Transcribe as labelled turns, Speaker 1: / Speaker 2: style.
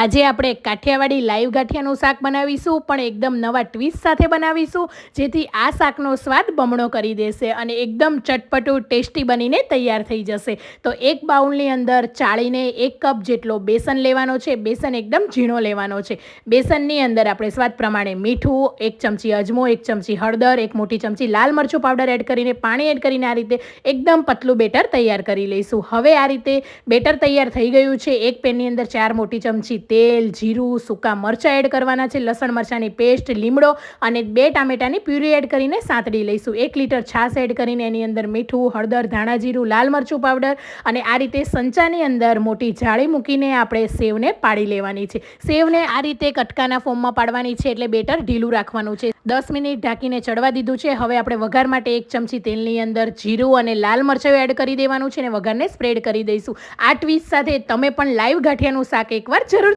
Speaker 1: આજે આપણે કાઠિયાવાડી લાઈવ ગાંઠિયાનું શાક બનાવીશું, પણ એકદમ નવા ટ્વિસ્ટ સાથે બનાવીશું, જેથી આ શાકનો સ્વાદ બમણો કરી દેશે અને એકદમ ચટપટું, ટેસ્ટી બનીને તૈયાર થઈ જશે. તો એક બાઉલની અંદર ચાળીને એક કપ જેટલો બેસન લેવાનો છે. બેસન એકદમ ઝીણો લેવાનો છે. બેસનની અંદર આપણે સ્વાદ પ્રમાણે મીઠું, એક ચમચી અજમો, એક ચમચી હળદર, એક મોટી ચમચી લાલ મરચું પાવડર એડ કરીને, પાણી એડ કરીને આ રીતે એકદમ પતલું બેટર તૈયાર કરી લઈશું. હવે આ રીતે બેટર તૈયાર થઈ ગયું છે. એક પેનની અંદર ચાર મોટી ચમચી તેલ, જીરું, સૂકા મરચાં એડ કરવાના છે. લસણ મરચાંની પેસ્ટ, લીમડો અને બે ટામેટાની પ્યુરી એડ કરીને સાંતળી લઈશું. એક લીટર છાશ એડ કરીને એની અંદર મીઠું, હળદર, ધાણા જીરું, લાલ મરચું પાવડર અને આ રીતે સંચાની અંદર મોટી જાળી મૂકીને આપણે સેવને પાડી લેવાની છે. સેવને આ રીતે કટકાના ફોર્મમાં પાડવાની છે એટલે બેટર ઢીલું રાખવાનું છે. દસ મિનિટ ઢાંકીને ચડવા દીધું છે. હવે આપણે વઘાર માટે એક ચમચી તેલની અંદર જીરું અને લાલ મરચાં એડ કરી દેવાનું છે અને વઘારને સ્પ્રેડ કરી દઈશું. આ ટ્વીસ સાથે તમે પણ લાઈવ ગાંઠિયાનું શાક એકવાર જરૂર